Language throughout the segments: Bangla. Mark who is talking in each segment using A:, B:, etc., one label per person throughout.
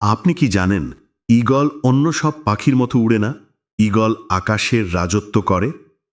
A: আপনি কি জানেন, ঈগল অন্য সব পাখির মতো উড়ে না? ঈগল আকাশের রাজত্ব করে।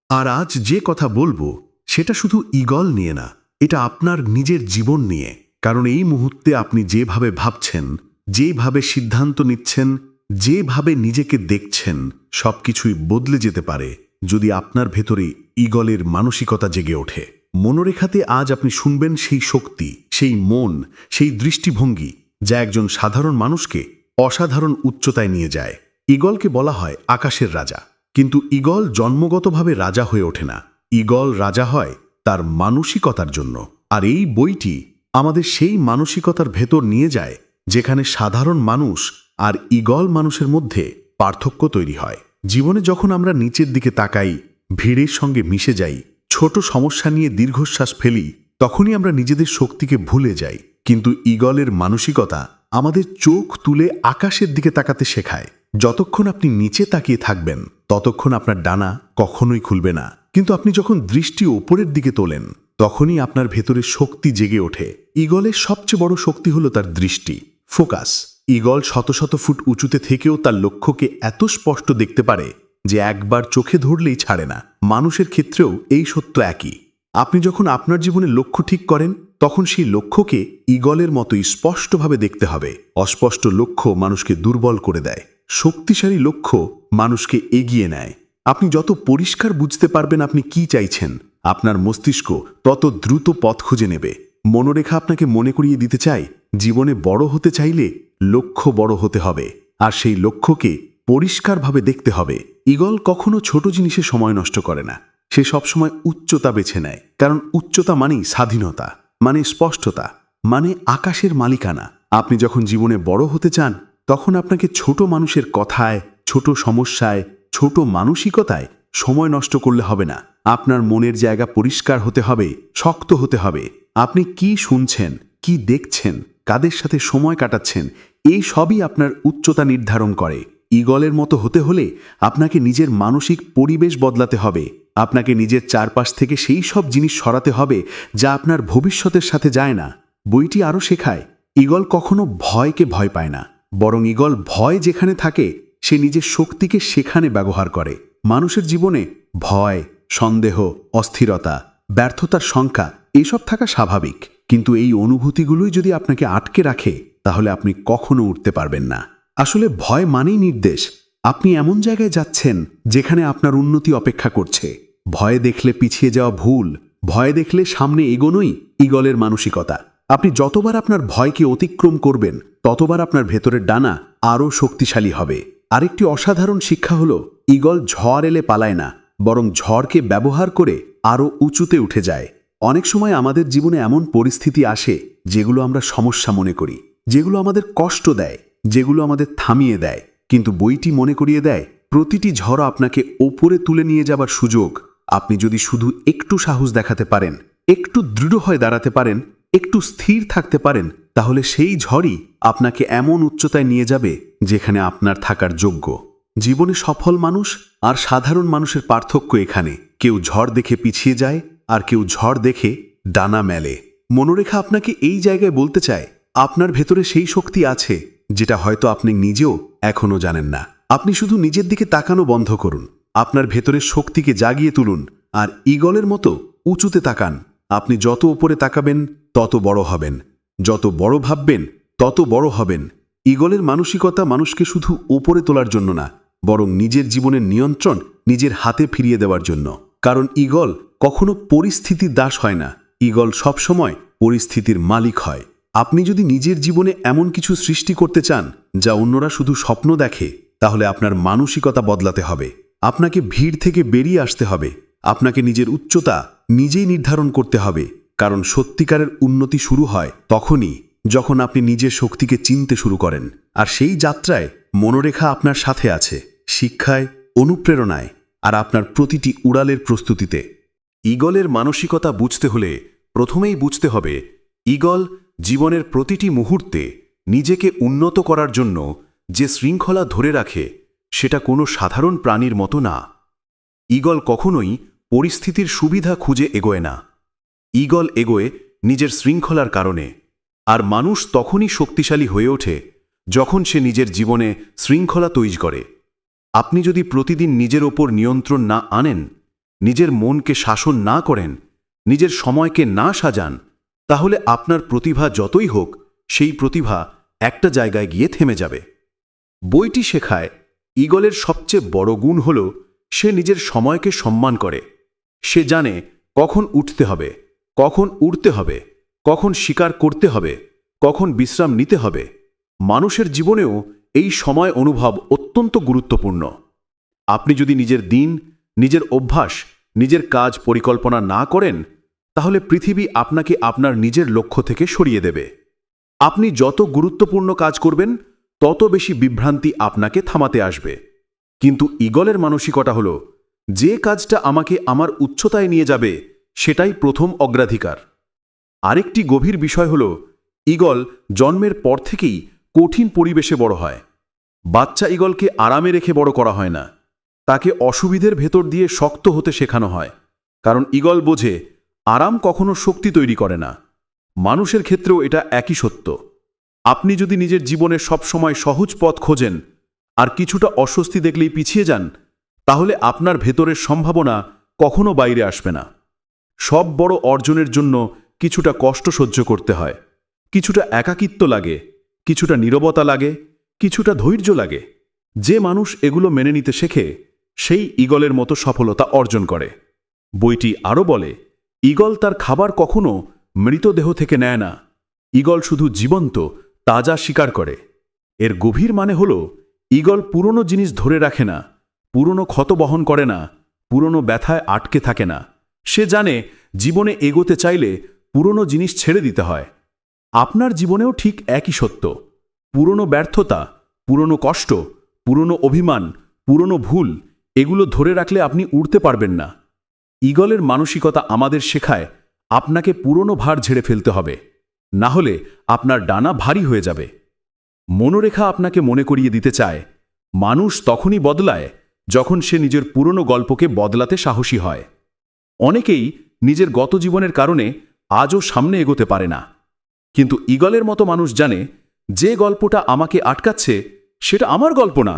A: আর আজ যে কথা বলব, সেটা শুধু ঈগল নিয়ে না, এটা আপনার নিজের জীবন নিয়ে। কারণ এই মুহূর্তে আপনি যেভাবে ভাবছেন, যেভাবে সিদ্ধান্ত নিচ্ছেন, যেভাবে নিজেকে দেখছেন, সবকিছুই বদলে যেতে পারে যদি আপনার ভেতরে ঈগলের মানসিকতা জেগে ওঠে। মনোরেখাতে আজ আপনি শুনবেন সেই শক্তি, সেই মন, সেই দৃষ্টিভঙ্গি যা একজন সাধারণ মানুষকে অসাধারণ উচ্চতায় নিয়ে যায়। ঈগলকে বলা হয় আকাশের রাজা। কিন্তু ঈগল জন্মগতভাবে রাজা হয়ে ওঠে না। ঈগল রাজা হয় তার মানসিকতার জন্য। আর এই বইটি আমাদের সেই মানসিকতার ভেতর নিয়ে যায়, যেখানে সাধারণ মানুষ আর ঈগল মানুষের মধ্যে পার্থক্য তৈরি হয়। জীবনে যখন আমরা নিচের দিকে তাকাই, ভিড়ের সঙ্গে মিশে যাই, ছোট সমস্যা নিয়ে দীর্ঘশ্বাস ফেলি, তখনই আমরা নিজেদের শক্তিকে ভুলে যাই। কিন্তু ঈগলের মানসিকতা আমাদের চোখ তুলে আকাশের দিকে তাকাতে শেখায়। যতক্ষণ আপনি নিচে তাকিয়ে থাকবেন, ততক্ষণ আপনার ডানা কখনোই খুলবে না। কিন্তু আপনি যখন দৃষ্টি ওপরের দিকে তোলেন, তখনই আপনার ভেতরে শক্তি জেগে ওঠে। ঈগলের সবচেয়ে বড় শক্তি হলো তার দৃষ্টি, ফোকাস। ঈগল শত শত ফুট উঁচুতে থেকেও তার লক্ষ্যকে এত স্পষ্ট দেখতে পারে যে একবার চোখে ধরলেই ছাড়ে না। মানুষের ক্ষেত্রেও এই সত্য একই। আপনি যখন আপনার জীবনে লক্ষ্য ঠিক করেন তখন সেই লক্ষ্যকে ঈগলের মতোই স্পষ্টভাবে দেখতে হবে। অস্পষ্ট লক্ষ্য মানুষকে দুর্বল করে দেয়। শক্তিশালী লক্ষ্য মানুষকে এগিয়ে নেয়। আপনি যত পরিষ্কার বুঝতে পারবেন আপনি কি চাইছেন, আপনার মস্তিষ্ক তত দ্রুত পথ খুঁজে নেবে। মনোরেখা আপনাকে মনে করিয়ে দিতে চায়, জীবনে বড় হতে চাইলে লক্ষ্য বড় হতে হবে। আর সেই লক্ষ্যকে পরিষ্কারভাবে দেখতে হবে। ঈগল কখনো ছোট জিনিসে সময় নষ্ট করে না। সে সবসময় উচ্চতা বেছে নেয়। কারণ উচ্চতা মানেই স্বাধীনতা। মানে স্পষ্টতা মানে আকাশের মালিকানা। আপনি যখন জীবনে বড় হতে চান, তখন আপনাকে ছোট মানুষের কথায়, ছোট সমস্যায়, ছোট মানসিকতায় সময় নষ্ট করলে হবে না। আপনার মনের জায়গা পরিষ্কার হতে হবে, শক্ত হতে হবে। আপনি কি শুনছেন, কি দেখছেন, কাদের সাথে সময় কাটাচ্ছেন, এই সবই আপনার উচ্চতা নির্ধারণ করে। ঈগলের মতো হতে হলে আপনাকে নিজের মানসিক পরিবেশ বদলাতে হবে। আপনাকে নিজের চারপাশ থেকে সেই সব জিনিস সরাতে হবে যা আপনার ভবিষ্যতের সাথে যায় না। বইটি আরও শেখায়, ঈগল কখনো ভয়কে ভয় পায় না, বরং ঈগল ভয় যেখানে থাকে, সে নিজের শক্তিকে সেখানে ব্যবহার করে। মানুষের জীবনে ভয়, সন্দেহ, অস্থিরতা, ব্যর্থতার সংখ্যা, এসব থাকা স্বাভাবিক। কিন্তু এই অনুভূতিগুলোই যদি আপনাকে আটকে রাখে, তাহলে আপনি কখনো উঠতে পারবেন না। আসলে ভয় মানেই নির্দেশ। আপনি এমন জায়গায় যাচ্ছেন, যেখানে আপনার উন্নতি অপেক্ষা করছে। ভয় দেখলে পিছিয়ে যাওয়া ভুল, ভয় দেখলে সামনে এগোনোই ঈগলের মানসিকতা। আপনি যতবার আপনার ভয়কে অতিক্রম করবেন, ততবার আপনার ভেতরের ডানা আরও শক্তিশালী হবে। আরেকটি অসাধারণ শিক্ষা হল, ঈগল ঝড় এলে পালায় না, বরং ঝড়কে ব্যবহার করে আরও উঁচুতে উঠে যায়। অনেক সময় আমাদের জীবনে এমন পরিস্থিতি আসে, যেগুলো আমরা সমস্যা মনে করি, যেগুলো আমাদের কষ্ট দেয়, যেগুলো আমাদের থামিয়ে দেয়, কিন্তু বইটি মনে করিয়ে দেয়, প্রতিটি ঝড় আপনাকে ওপরে তুলে নিয়ে যাবার সুযোগ আপনি যদি শুধু একটু সাহস দেখাতে পারেন, একটু দৃঢ় হয়ে দাঁড়াতে পারেন, একটু স্থির থাকতে পারেন, তাহলে সেই ঝড়ই আপনাকে এমন উচ্চতায় নিয়ে যাবে যেখানে আপনার থাকার যোগ্য। জীবনে সফল মানুষ আর সাধারণ মানুষের পার্থক্য এখানে। কেউ ঝড় দেখে পিছিয়ে যায় আর কেউ ঝড় দেখে ডানা মেলে। মনোরেখা আপনাকে এই জায়গায় বলতে চায়, আপনার ভেতরে সেই শক্তি আছে, যেটা হয়তো আপনি নিজেও এখনও জানেন না। আপনি শুধু নিজের দিকে তাকানো বন্ধ করুন। আপনার ভেতরের শক্তিকে জাগিয়ে তুলুন আর ঈগলের মতো উঁচুতে তাকান। আপনি যত উপরে তাকাবেন, তত বড় হবেন। যত বড় ভাববেন, তত বড় হবেন। ঈগলের মানসিকতা মানুষকে শুধু ওপরে তোলার জন্য না, বরং নিজের জীবনের নিয়ন্ত্রণ নিজের হাতে ফিরিয়ে দেওয়ার জন্য। কারণ ঈগল কখনো পরিস্থিতির দাস হয় না। ঈগল সবসময় পরিস্থিতির মালিক হয়। আপনি যদি নিজের জীবনে এমন কিছু সৃষ্টি করতে চান, যা অন্যরা শুধু স্বপ্ন দেখে, তাহলে আপনার মানসিকতা বদলাতে হবে। আপনাকে ভিড় থেকে বেরিয়ে আসতে হবে। আপনাকে নিজের উচ্চতা নিজেই নির্ধারণ করতে হবে। কারণ সত্যিকারের উন্নতি শুরু হয় তখনই যখন আপনি নিজের শক্তিকে চিনতে শুরু করেন। আর সেই যাত্রায় মনোরেখা আপনার সাথে আছে, শিক্ষায়, অনুপ্রেরণায়, আর আপনার প্রতিটি উড়ালের প্রস্তুতিতে। ঈগলের মানসিকতা বুঝতে হলে প্রথমেই বুঝতে হবে, ঈগল জীবনের প্রতিটি মুহূর্তে নিজেকে উন্নত করার জন্য যে শৃঙ্খলা ধরে রাখে সেটা কোনো সাধারণ প্রাণীর মতো না। ঈগল কখনোই পরিস্থিতির সুবিধা খুঁজে এগোয় না। ঈগল এগোয় নিজের শৃঙ্খলার কারণে। আর মানুষ তখনই শক্তিশালী হয়ে ওঠে যখন সে নিজের জীবনে শৃঙ্খলা তৈরি করে। আপনি যদি প্রতিদিন নিজের ওপর নিয়ন্ত্রণ না আনেন, নিজের মনকে শাসন না করেন, নিজের সময়কে না সাজান, তাহলে আপনার প্রতিভা যতই হোক, সেই প্রতিভা একটা জায়গায় গিয়ে থেমে যাবে। বইটি শেখায় ইগলের সবচেয়ে বড় গুণ হল, সে নিজের সময়কে সম্মান করে। সে জানে কখন উঠতে হবে, কখন উড়তে হবে, কখন শিকার করতে হবে, কখন বিশ্রাম নিতে হবে। মানুষের জীবনেও এই সময় অনুভব অত্যন্ত গুরুত্বপূর্ণ। আপনি যদি নিজের দিন, নিজের অভ্যাস, নিজের কাজ পরিকল্পনা না করেন, তাহলে পৃথিবী আপনাকে আপনার নিজের লক্ষ্য থেকে সরিয়ে দেবে। আপনি যত গুরুত্বপূর্ণ কাজ করবেন তত বেশি বিভ্রান্তি আপনাকে থামাতে আসবে। কিন্তু ইগলের মানসিকতা হল, যে কাজটা আমাকে আমার উচ্চতায় নিয়ে যাবে, সেটাই প্রথম অগ্রাধিকার। আরেকটি গভীর বিষয় হল ইগল জন্মের পর থেকেই কঠিন পরিবেশে বড় হয়। বাচ্চা ইগলকে আরামে রেখে বড় করা হয় না। তাকে অসুবিধের ভেতর দিয়ে শক্ত হতে শেখানো হয়। কারণ ইগল বোঝে, আরাম কখনো শক্তি তৈরি করে না। মানুষের ক্ষেত্রেও এটা একই সত্য। আপনি যদি নিজের জীবনে সবসময় সহজ পথ খোঁজেন আর কিছুটা অস্বস্তি দেখলেই পিছিয়ে যান, তাহলে আপনার ভেতরের সম্ভাবনা কখনো বাইরে আসবে না। সব বড় অর্জনের জন্য কিছুটা কষ্ট সহ্য করতে হয়। কিছুটা একাকিত্ব লাগে, কিছুটা নীরবতা লাগে, কিছুটা ধৈর্য লাগে। যে মানুষ এগুলো মেনে নিতে শেখে, সেই ইগলের মতো সফলতা অর্জন করে। বইটি আরও বলে ইগল তার খাবার কখনো মৃতদেহ থেকে নেয় না। ইগল শুধু জীবন্ত তাজা শিকার করে। এর গভীর মানে হল ইগল পুরনো জিনিস ধরে রাখে না, পুরনো ক্ষত বহন করে না, পুরনো ব্যথায় আটকে থাকে না। সে জানে, জীবনে এগোতে চাইলে পুরনো জিনিস ছেড়ে দিতে হয়। আপনার জীবনেও ঠিক একই সত্য। পুরনো ব্যর্থতা, পুরনো কষ্ট, পুরনো অভিমান, পুরনো ভুল, এগুলো ধরে রাখলে আপনি উড়তে পারবেন না। ইগলের মানসিকতা আমাদের শেখায়, আপনাকে পুরনো ভার ঝেড়ে ফেলতে হবে। না হলে আপনার ডানা ভারী হয়ে যাবে। মনোরেখা আপনাকে মনে করিয়ে দিতে চায়, মানুষ তখনই বদলায় যখন সে নিজের পুরনো গল্পকে বদলাতে সাহসী হয়। অনেকেই নিজের গত জীবনের কারণে আজও সামনে এগোতে পারে না। কিন্তু ইগলের মতো মানুষ জানে, যে গল্পটা আমাকে আটকাচ্ছে সেটা আমার গল্প না।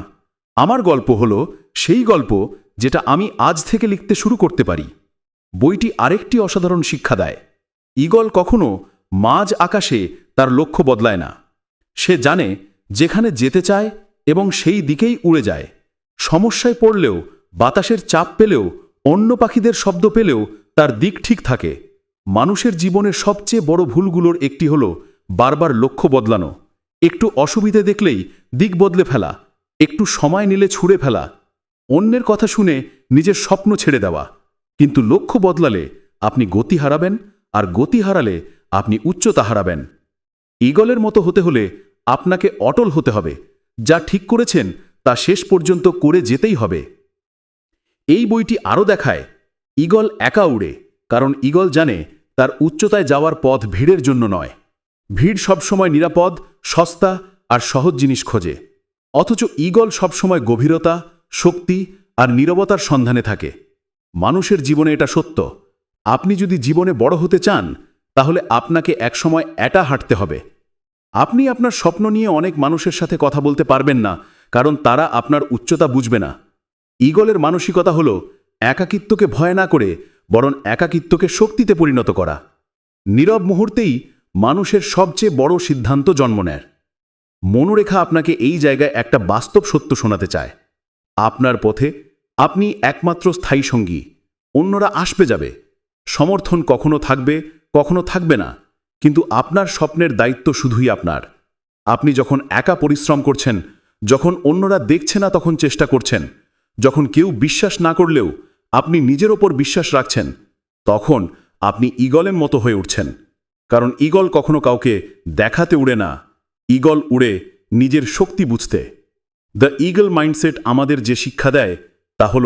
A: আমার গল্প হল সেই গল্প যেটা আমি আজ থেকে লিখতে শুরু করতে পারি। বইটি আরেকটি অসাধারণ শিক্ষা দেয়। ইগল কখনো মাঝ আকাশে তার লক্ষ্য বদলায় না। সে জানে যেখানে যেতে চায় এবং সেই দিকেই উড়ে যায়। সমস্যায় পড়লেও, বাতাসের চাপ পেলেও, অন্য পাখিদের শব্দ পেলেও তার দিক ঠিক থাকে। মানুষের জীবনের সবচেয়ে বড় ভুলগুলোর একটি হল বারবার লক্ষ্য বদলানো। একটু অসুবিধে দেখলেই দিক বদলে ফেলা, একটু সময় নিলে ছুঁড়ে ফেলা, অন্যের কথা শুনে নিজের স্বপ্ন ছেড়ে দেওয়া। কিন্তু লক্ষ্য বদলালে আপনি গতি হারাবেন, আর গতি হারালে আপনি উচ্চতা হারাবেন। ইগলের মতো হতে হলে আপনাকে অটল হতে হবে। যা ঠিক করেছেন, তা শেষ পর্যন্ত করে যেতেই হবে। এই বইটি আরও দেখায় ইগল একা উড়ে, কারণ ইগল জানে তার উচ্চতায় যাওয়ার পথ ভিড়ের জন্য নয়। ভিড় সবসময় নিরাপদ, সস্তা আর সহজ জিনিস খোঁজে। অথচ ইগল সবসময় গভীরতা, শক্তি আর নীরবতার সন্ধানে থাকে। মানুষের জীবনে এটা সত্য। আপনি যদি জীবনে বড় হতে চান তাহলে আপনাকে একসময় এটা হাঁটতে হবে। আপনি আপনার স্বপ্ন নিয়ে অনেক মানুষের সাথে কথা বলতে পারবেন না, কারণ তারা আপনার উচ্চতা বুঝবে না। ইগলের মানসিকতা হল, একাকিত্বকে ভয় না করে, বরং একাকিত্বকে শক্তিতে পরিণত করা। নীরব মুহূর্তেই মানুষের সবচেয়ে বড় সিদ্ধান্ত জন্ম নেয়। মনোরেখা আপনাকে এই জায়গায় একটা বাস্তব সত্য শোনাতে চায়। আপনার পথে আপনি একমাত্র স্থায়ী সঙ্গী, অন্যরা আসবে যাবে। সমর্থন কখনো থাকবে কখনো থাকবে না, কিন্তু আপনার স্বপ্নের দায়িত্ব শুধুই আপনার। আপনি যখন একা পরিশ্রম করছেন, যখন অন্যরা দেখছে না তখন চেষ্টা করছেন, যখন কেউ বিশ্বাস না করলেও আপনি নিজের ওপর বিশ্বাস রাখছেন, তখন আপনি ইগলের মতো হয়ে উঠছেন। কারণ ইগল কখনো কাউকে দেখাতে উড়ে না ইগল উড়ে নিজের শক্তি বুঝতে। দ্য ইগল মাইন্ডসেট আমাদের যে শিক্ষা দেয়, তা হল,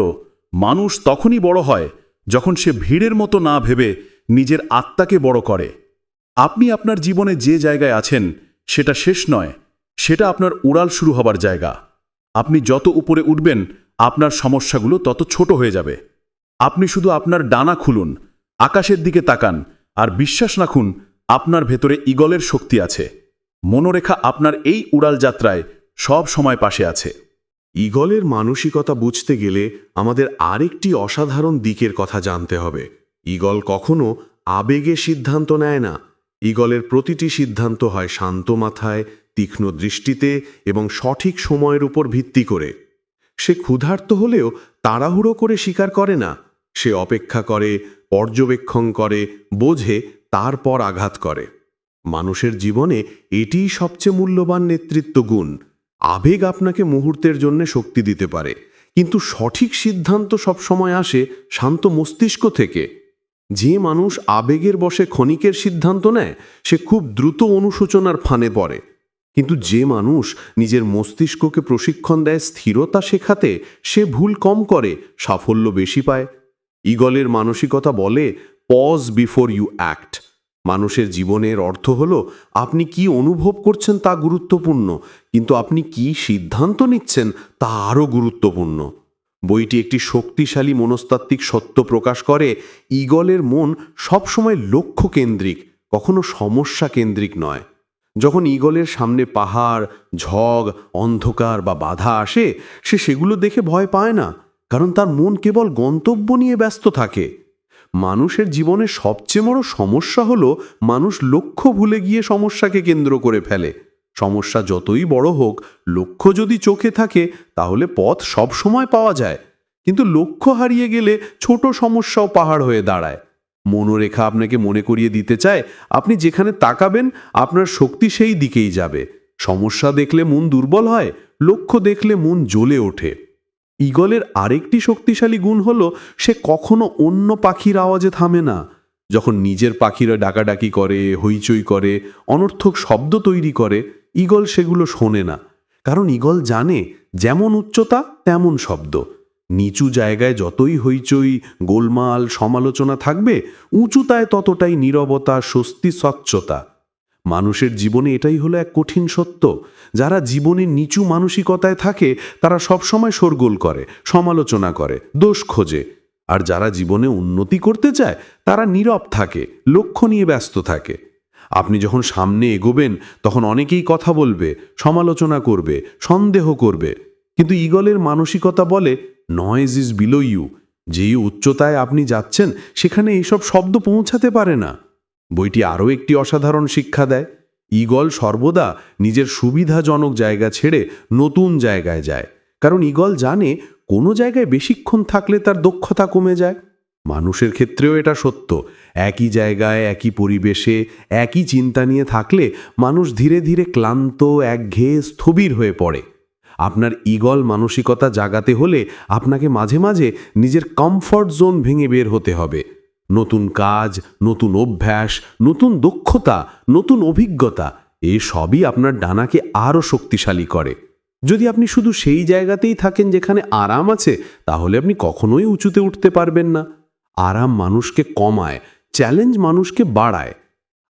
A: মানুষ তখনই বড় হয় যখন সে ভিড়ের মতো না ভেবে নিজের আত্মাকে বড় করে। আপনি আপনার জীবনে যে জায়গায় আছেন, সেটা শেষ নয়, সেটা আপনার উড়াল শুরু হবার জায়গা। আপনি যত উপরে উঠবেন, আপনার সমস্যাগুলো তত ছোট হয়ে যাবে। আপনি শুধু আপনার ডানা খুলুন, আকাশের দিকে তাকান, আর বিশ্বাস রাখুন, আপনার ভেতরে ইগলের শক্তি আছে। মনোরেখা আপনার এই উড়াল যাত্রায় সব সময় পাশে আছে।
B: ইগলের মানসিকতা বুঝতে গেলে আমাদের আরেকটি অসাধারণ দিকের কথা জানতে হবে। ইগল কখনো আবেগে সিদ্ধান্ত নেয় না। ইগলের প্রতিটি সিদ্ধান্ত হয় শান্ত মাথায়, তীক্ষ্ণ দৃষ্টিতে এবং সঠিক সময়ের উপর ভিত্তি করে। সে ক্ষুধার্ত হলেও তাড়াহুড়ো করে স্বীকার করে না। সে অপেক্ষা করে, পর্যবেক্ষণ করে, বোঝে, তারপর আঘাত করে। মানুষের জীবনে এটিই সবচেয়ে মূল্যবান নেতৃত্ব গুণ। আবেগ আপনাকে মুহূর্তের জন্য শক্তি দিতে পারে। কিন্তু সঠিক সিদ্ধান্ত সবসময় আসে শান্ত মস্তিষ্ক থেকে। যে মানুষ আবেগের বসে ক্ষণিকের সিদ্ধান্ত নেয়, সে খুব দ্রুত অনুশোচনার ফানে পড়ে। কিন্তু যে মানুষ নিজের মস্তিষ্ককে প্রশিক্ষণ দেয় স্থিরতা শেখাতে, সে ভুল কম করে, সাফল্য বেশি পায়। ইগলের মানসিকতা বলে পজ বিফোর ইউ অ্যাক্ট মানুষের জীবনের অর্থ হল, আপনি কি অনুভব করছেন তা গুরুত্বপূর্ণ, কিন্তু আপনি কি সিদ্ধান্ত নিচ্ছেন তা আরও গুরুত্বপূর্ণ। বইটি একটি শক্তিশালী মনস্তাত্ত্বিক সত্য প্রকাশ করে। ইগলের মন সবসময় লক্ষ্য কেন্দ্রিক কখনো সমস্যা কেন্দ্রিক নয়। যখন ইগলের সামনে পাহাড়, ঝগ, অন্ধকার বা বাধা আসে, সে সেগুলো দেখে ভয় পায় না, কারণ তার মন কেবল গন্তব্য নিয়ে ব্যস্ত থাকে। মানুষের জীবনে সবচেয়ে বড় সমস্যা হলো মানুষ লক্ষ্য ভুলে গিয়ে সমস্যাকে কেন্দ্র করে ফেলে। সমস্যা যতই বড় হোক, লক্ষ্য যদি চোখে থাকে, তাহলে পথ সব সময় পাওয়া যায়। কিন্তু লক্ষ্য হারিয়ে গেলে ছোট সমস্যাও পাহাড় হয়ে দাঁড়ায়। মনোরেখা আপনাকে মনে করিয়ে দিতে চায়, আপনি যেখানে তাকাবেন, আপনার শক্তি সেই দিকেই যাবে। সমস্যা দেখলে মন দুর্বল হয়, লক্ষ্য দেখলে মন জ্বলে ওঠে। ঈগলের আরেকটি শক্তিশালী গুণ হলো, সে কখনো অন্য পাখির আওয়াজে থামে না। যখন নিজের পাখিরা ডাকাডাকি করে, হইচই করে, অনর্থক শব্দ তৈরি করে ঈগল সেগুলো শোনে না। কারণ ঈগল জানে যেমন উচ্চতা, তেমন শব্দ। নিচু জায়গায় যতই হইচই, গোলমাল, সমালোচনা থাকবে, উঁচুতায় ততটাই নীরবতা, স্বস্তি, স্বচ্ছতা। মানুষের জীবনে এটাই হলো এক কঠিন সত্য। যারা জীবনে নিচু মানসিকতায় থাকে, তারা সবসময় শোরগোল করে, সমালোচনা করে, দোষ খোঁজে। আর যারা জীবনে উন্নতি করতে চায়, তারা নীরব থাকে, লক্ষ্য নিয়ে ব্যস্ত থাকে। আপনি যখন সামনে এগোবেন, তখন অনেকেই কথা বলবে, সমালোচনা করবে, সন্দেহ করবে। কিন্তু ঈগলের মানসিকতা বলে নয়েজ ইজ বিলো ইউ যেই উচ্চতায় আপনি যাচ্ছেন, সেখানে এইসব শব্দ পৌঁছাতে পারে না। বইটি আরও একটি অসাধারণ শিক্ষা দেয়। ঈগল সর্বদা নিজের সুবিধাজনক জায়গা ছেড়ে নতুন জায়গায় যায়। কারণ ঈগল জানে, কোনো জায়গায় বেশিক্ষণ থাকলে তার দক্ষতা কমে যায়। মানুষের ক্ষেত্রেও এটা সত্য। একই জায়গায়, একই পরিবেশে, একই চিন্তা নিয়ে থাকলে মানুষ ধীরে ধীরে ক্লান্ত, একঘেয়ে, স্থবির হয়ে পড়ে। আপনার ঈগল মানসিকতা জাগাতে হলে আপনাকে মাঝে মাঝে নিজের কমফর্ট জোন ভেঙে বের হতে হবে। নতুন কাজ, নতুন অভ্যাস, নতুন দক্ষতা, নতুন অভিজ্ঞতা, এ সবই আপনার ডানাকে আরও শক্তিশালী করে। যদি আপনি শুধু সেই জায়গাতেই থাকেন যেখানে আরাম আছে, তাহলে আপনি কখনোই উঁচুতে উঠতে পারবেন না। আরাম মানুষকে কমায় চ্যালেঞ্জ মানুষকে বাড়ায়।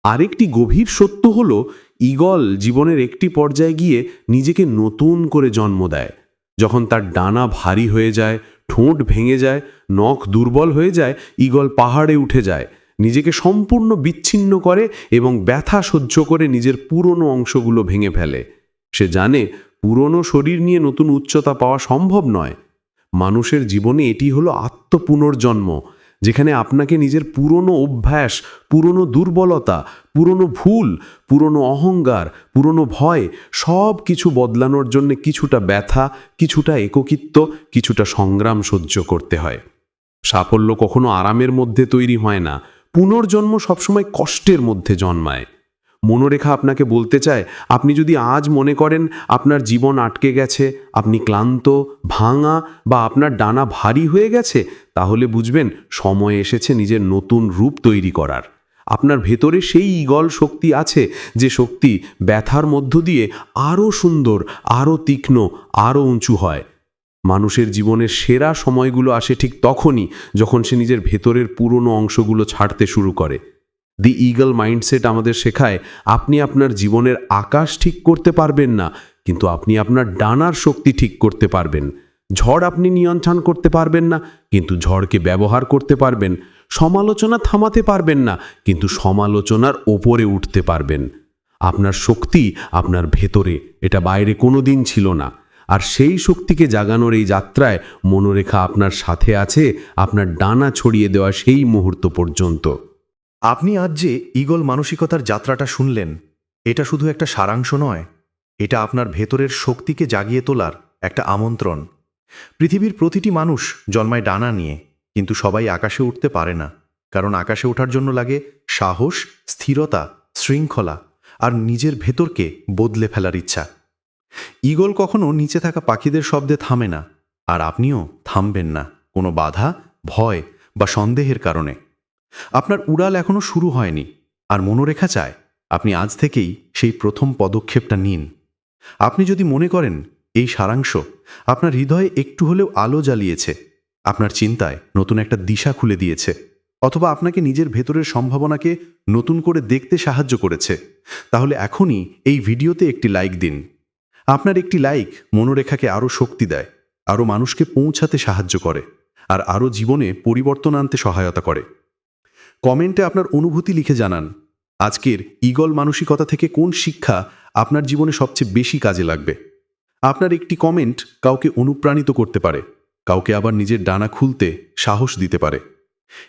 B: আরেকটি গভীর সত্য হল, ঈগল জীবনের একটি পর্যায়ে গিয়ে নিজেকে নতুন করে জন্ম দেয়। যখন তার ডানা ভারী হয়ে যায়, ঠোঁট ভেঙে যায়, নখ দুর্বল হয়ে যায়, ঈগল পাহাড়ে উঠে যায়। নিজেকে সম্পূর্ণ বিচ্ছিন্ন করে এবং ব্যথা সহ্য করে নিজের পুরনো অংশগুলো ভেঙে ফেলে। সে জানে, পুরনো শরীর নিয়ে নতুন উচ্চতা পাওয়া সম্ভব নয়। মানুষের জীবনে এটি হলো আত্মপুনর্জন্ম। যেখানে আপনাকে নিজের পুরনো অভ্যাস, পুরনো দুর্বলতা, পুরনো ভুল, পুরনো অহংকার, পুরনো ভয়, সব কিছু বদলানোর জন্য কিছুটা ব্যথা, কিছুটা এককিত্ব, কিছুটা সংগ্রাম সহ্য করতে হয়। সাফল্য কখনো আরামের মধ্যে তৈরি হয় না, পুনর্জন্ম সবসময় কষ্টের মধ্যে জন্মায়। মনোরেখা আপনাকে বলতে চায়, আপনি যদি আজ মনে করেন আপনার জীবন আটকে গেছে, আপনি ক্লান্ত, ভাঙা বা আপনার ডানা ভারী হয়ে গেছে, তাহলে বুঝবেন সময় এসেছে নিজের নতুন রূপ তৈরি করার। আপনার ভেতরে সেই ঈগল শক্তি আছে যে শক্তি ব্যথার মধ্য দিয়ে আরও সুন্দর, আরও তীক্ষ্ণ, আরও উঁচু হয়। মানুষের জীবনের সেরা সময়গুলো আসে ঠিক তখনই যখন সে নিজের ভেতরের পুরনো অংশগুলো ছাড়তে শুরু করে। দি ইগল মাইন্ডসেট আমাদের শেখায়, আপনি আপনার জীবনের আকাশ ঠিক করতে পারবেন না, কিন্তু আপনি আপনার ডানার শক্তি ঠিক করতে পারবেন। ঝড় আপনি নিয়ন্ত্রণ করতে পারবেন না, কিন্তু ঝড়কে ব্যবহার করতে পারবেন। সমালোচনা থামাতে পারবেন না, কিন্তু সমালোচনার ওপরে উঠতে পারবেন। আপনার শক্তি আপনার ভেতরে, এটা বাইরে কোনো দিন ছিল না। আর সেই শক্তিকে জাগানোর এই যাত্রায় মনোরেখা আপনার সাথে আছে, আপনার ডানা ছড়িয়ে দেওয়া সেই মুহূর্ত পর্যন্ত।
A: আপনি আজ যে ইগল মানসিকতার যাত্রাটা শুনলেন, এটা শুধু একটা সারাংশ নয়, এটা আপনার ভেতরের শক্তিকে জাগিয়ে তোলার একটা আমন্ত্রণ। পৃথিবীর প্রতিটি মানুষ জন্মায় ডানা নিয়ে, কিন্তু সবাই আকাশে উঠতে পারে না, কারণ আকাশে ওঠার জন্য লাগে সাহস, স্থিরতা, শৃঙ্খলা, আর নিজের ভেতরকে বদলে ফেলার ইচ্ছা। ঈগল কখনো নিচে থাকা পাখিদের শব্দে থামে না, আর আপনিও থামবেন না কোনো বাধা, ভয় বা সন্দেহের কারণে। আপনার উড়াল এখনও শুরু হয়নি, আর মনোরেখা চায় আপনি আজ থেকেই সেই প্রথম পদক্ষেপটা নিন। আপনি যদি মনে করেন এই সারাংশ আপনার হৃদয়ে একটু হলেও আলো জ্বালিয়েছে, আপনার চিন্তায় নতুন একটা দিশা খুলে দিয়েছে, অথবা আপনাকে নিজের ভেতরের সম্ভাবনাকে নতুন করে দেখতে সাহায্য করেছে, তাহলে এখনই এই ভিডিওতে একটি লাইক দিন। আপনার একটি লাইক মনোরেখাকে আরও শক্তি দেয়, আরও মানুষকে পৌঁছাতে সাহায্য করে, আর আরও জীবনে পরিবর্তন আনতে সহায়তা করে। কমেন্টে আপনার অনুভূতি লিখে জানান, আজকের ইগল মানসিকতা থেকে কোন শিক্ষা আপনার জীবনে সবচেয়ে বেশি কাজে লাগবে? আপনার একটি কমেন্ট কাউকে অনুপ্রাণিত করতে পারে, কাউকে আবার নিজের ডানা খুলতে সাহস দিতে পারে।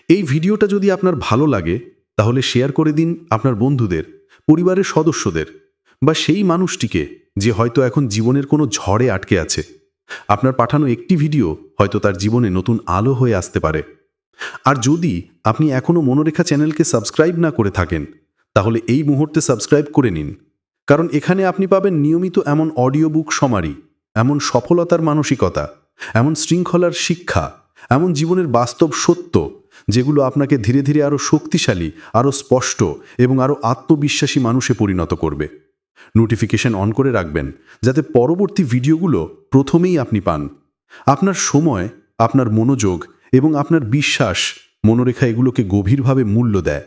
A: এই ভিডিওটা যদি আপনার ভালো লাগে, তাহলে শেয়ার করে দিন আপনার বন্ধুদের, পরিবারের সদস্যদের, বা সেই মানুষটিকে যে হয়তো এখন জীবনের কোনো ঝড়ে আটকে আছে। আপনার পাঠানো একটি ভিডিও হয়তো তার জীবনে নতুন আলো হয়ে আসতে পারে। আর যদি আপনি এখনও মনোরেখা চ্যানেলকে সাবস্ক্রাইব না করে থাকেন, তাহলে এই মুহূর্তে সাবস্ক্রাইব করে নিন। কারণ এখানে আপনি পাবেন নিয়মিত এমন অডিও বুক সমারি, এমন সফলতার মানসিকতা, এমন শৃঙ্খলার শিক্ষা, এমন জীবনের বাস্তব সত্য, যেগুলো আপনাকে ধীরে ধীরে আরও শক্তিশালী আরও স্পষ্ট এবং আরও আত্মবিশ্বাসী মানুষে পরিণত করবে। নোটিফিকেশন অন করে রাখবেন, যাতে পরবর্তী ভিডিওগুলো প্রথমেই আপনি পান। আপনার সময়, আপনার মনোযোগ এবং আপনার বিশ্বাস মনোরেখা এগুলোকে গভীরভাবে মূল্য দেয়।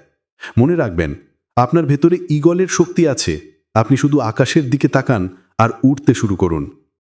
A: মনে রাখবেন, আপনার ভেতরে ইগলের শক্তি আছে। আপনি শুধু আকাশের দিকে তাকান আর উঠতে শুরু করুন।